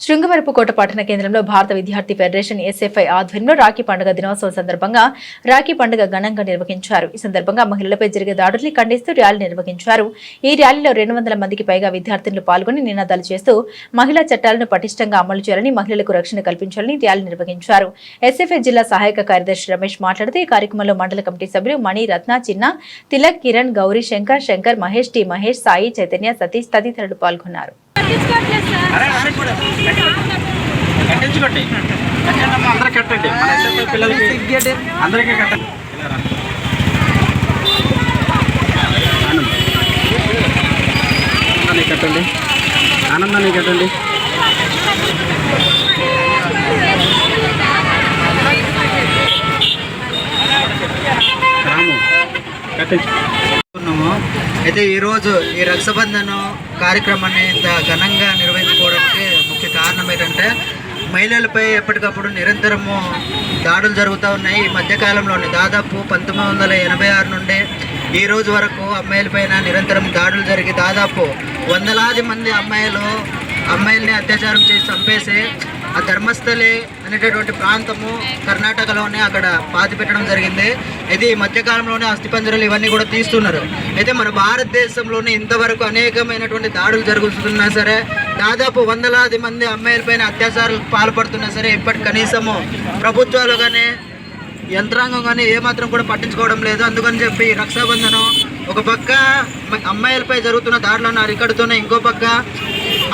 శృంగవరపుకోట పట్టణ కేంద్రంలో భారత విద్యార్థి ఫెడరేషన్ ఎస్ఎఫ్ఐ ఆధ్వర్యంలో రాఖీ పండుగ దినోత్సవం సందర్భంగా రాఖీ పండుగ ఘనంగా నిర్వహించారు. ఈ సందర్భంగా మహిళలపై జరిగే దాడుల్ని ఖండిస్తూ ర్యాలీ నిర్వహించారు. ఈ ర్యాలీలో రెండు వందల మందికి పైగా విద్యార్థులు పాల్గొని నినాదాలు చేస్తూ మహిళా చట్టాలను పటిష్టంగా అమలు చేయాలని మహిళలకు రక్షణ కల్పించాలని ర్యాలీ నిర్వహించారు. ఎస్ఎఫ్ఐ జిల్లా సహాయక కార్యదర్శి రమేష్ మాట్లాడుతూ ఈ కార్యక్రమంలో మండల కమిటీ సభ్యులు మణి రత్న చిన్న తిలక్ కిరణ్ గౌరీ శంకర్ శంకర్ మహేష్ టి మహేష్ సాయి చైతన్య సతీష్ తదితరులు పాల్గొన్నారు. కట్టించుకోండి కట్టండి అమ్మా అందరూ కట్టండి. మన పిల్లలకి అందరికీ కట్టండి. ఇలా రా. ఆనందాన్ని కట్టండి ఆనందాన్ని కట్టండి. రాము కట్టించు. అయితే ఈరోజు ఈ రక్షబంధన కార్యక్రమాన్ని ఇంత ఘనంగా నిర్వహించుకోవడానికి ముఖ్య కారణం ఏంటంటే మహిళలపై ఎప్పటికప్పుడు నిరంతరము దాడులు జరుగుతూ ఉన్నాయి. ఈ మధ్యకాలంలోనే దాదాపు పంతొమ్మిది వందల ఎనభై ఆరు నుండి ఈ రోజు వరకు అమ్మాయిలపైన నిరంతరం దాడులు జరిగి దాదాపు వందలాది మంది అమ్మాయిలు అమ్మాయిల్ని అత్యాచారం చేసి చంపేసి ఆ ధర్మస్థలి అనేటటువంటి ప్రాంతము కర్ణాటకలోనే అక్కడ పాతి పెట్టడం జరిగింది. ఇది ఈ మధ్యకాలంలోనే అస్థిపంజరాలు ఇవన్నీ కూడా తీస్తున్నారు. అయితే మన భారతదేశంలోనే ఇంతవరకు అనేకమైనటువంటి దాడులు జరుగుతున్నా సరే దాదాపు వందలాది మంది అమ్మాయిలపైన అత్యాచారాలకు పాల్పడుతున్నా సరే ఇప్పటి కనీసము ప్రభుత్వాలు కానీ యంత్రాంగం కానీ ఏమాత్రం కూడా పట్టించుకోవడం లేదు. అందుకని చెప్పి రక్షాబంధనం ఒక పక్క అమ్మాయిలపై జరుగుతున్న దాడులను అరికడుతూనే ఇంకో పక్క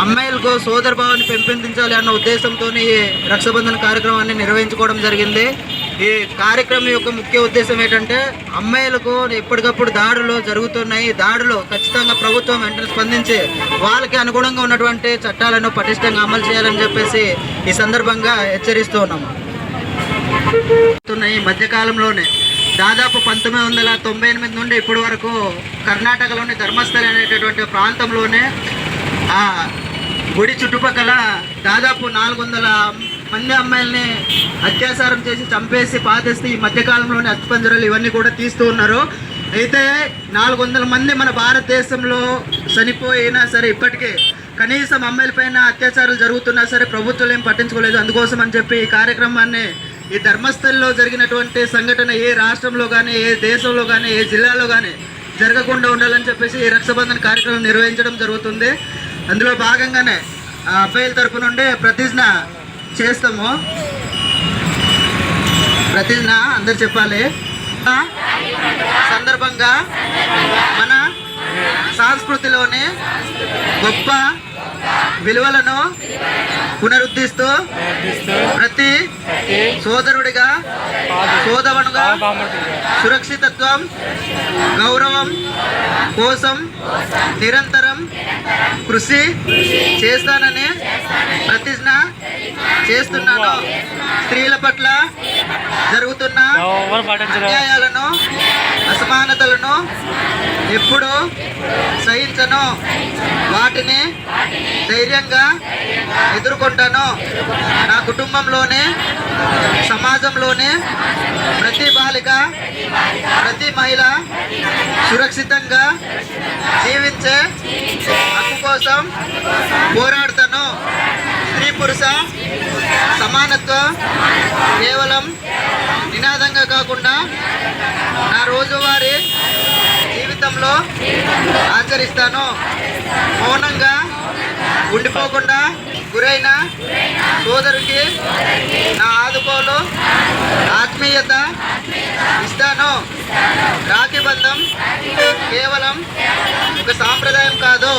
అమ్మాయిలకు సోదర భావాన్ని పెంపొందించాలి అన్న ఉద్దేశంతో ఈ రక్షాబంధన కార్యక్రమాన్ని నిర్వహించుకోవడం జరిగింది. ఈ కార్యక్రమం యొక్క ముఖ్య ఉద్దేశం ఏంటంటే అమ్మాయిలకు ఎప్పటికప్పుడు దాడులు జరుగుతున్నాయి. దాడులు ఖచ్చితంగా ప్రభుత్వం వెంటనే స్పందించి వాళ్ళకి అనుగుణంగా ఉన్నటువంటి చట్టాలను పటిష్టంగా అమలు చేయాలని చెప్పేసి ఈ సందర్భంగా హెచ్చరిస్తూ ఉన్నాము ఈ మధ్యకాలంలోనే దాదాపు పంతొమ్మిది వందల తొంభై ఎనిమిది నుండి ఇప్పటి వరకు కర్ణాటకలోని ధర్మస్థలి అనేటటువంటి ప్రాంతంలోనే గుడి చుట్టుపక్కల దాదాపు నాలుగు వందల మంది అమ్మాయిల్ని అత్యాచారం చేసి చంపేసి పాతేస్తే ఈ మధ్యకాలంలోనే అస్థిపంజరాలు ఇవన్నీ కూడా తీస్తూ ఉన్నారు. అయితే నాలుగు వందల మంది మన భారతదేశంలో చనిపోయినా సరే ఇప్పటికే కనీసం అమ్మాయిలపైన అత్యాచారాలు జరుగుతున్నా సరే ప్రభుత్వాలు ఏం పట్టించుకోలేదు. అందుకోసం అని చెప్పి ఈ కార్యక్రమాన్ని ఈ ధర్మస్థలిలో జరిగినటువంటి సంఘటన ఏ రాష్ట్రంలో కానీ ఏ దేశంలో కానీ ఏ జిల్లాలో కానీ జరగకుండా ఉండాలని చెప్పేసి ఈ రక్షాబంధన్ కార్యక్రమం నిర్వహించడం జరుగుతుంది. అందులో భాగంగానే అబ్బాయిల తరపు నుండి ప్రతిజ్ఞ చేస్తాము. ప్రతిజ్ఞ అందరు చెప్పాలి. ఆ సందర్భంగా మన సంస్కృతిలోని గొప్ప విలువలను పునరుద్ధరిస్తూ ప్రతి సోదరుడిగా సోదరుడుగా సురక్షితత్వం గౌరవం కోసం నిరంతరం కృషి చేస్తానని ప్రతిజ్ఞ చేస్తున్నాను. స్త్రీల పట్ల జరుగుతున్న అన్యాయాలను అసమానతలను ఎప్పుడూ సహించను. వాటిని ధైర్యంగా ఎదుర్కొంటాను నా కుటుంబంలోనే సమాజంలోనే ప్రతి బాలిక ప్రతి మహిళ సురక్షితంగా జీవించే హక్కు కోసం పోరాడతాను. స్త్రీ పురుష సమానత్వం కేవలం నినాదంగా కాకుండా నా రోజువారీ జీవితంలో ఆచరిస్తాను. మౌనంగా ఉండిపోకుండా గురైన సోదరుకి నా ఆదుకోలు ఆత్మీయత ఇస్తాను. రాఖీ బంధం కేవలం ఒక సాంప్రదాయం కాదు.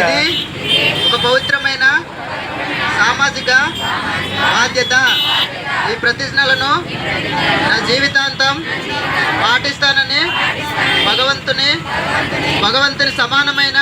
ఇది ఒక పవిత్రమైన సామాజిక బాధ్యత. ఈ ప్రతిజ్ఞలను నా జీవితాంతం పాటిస్తానని భగవంతుని భగవంతుని సమానమైన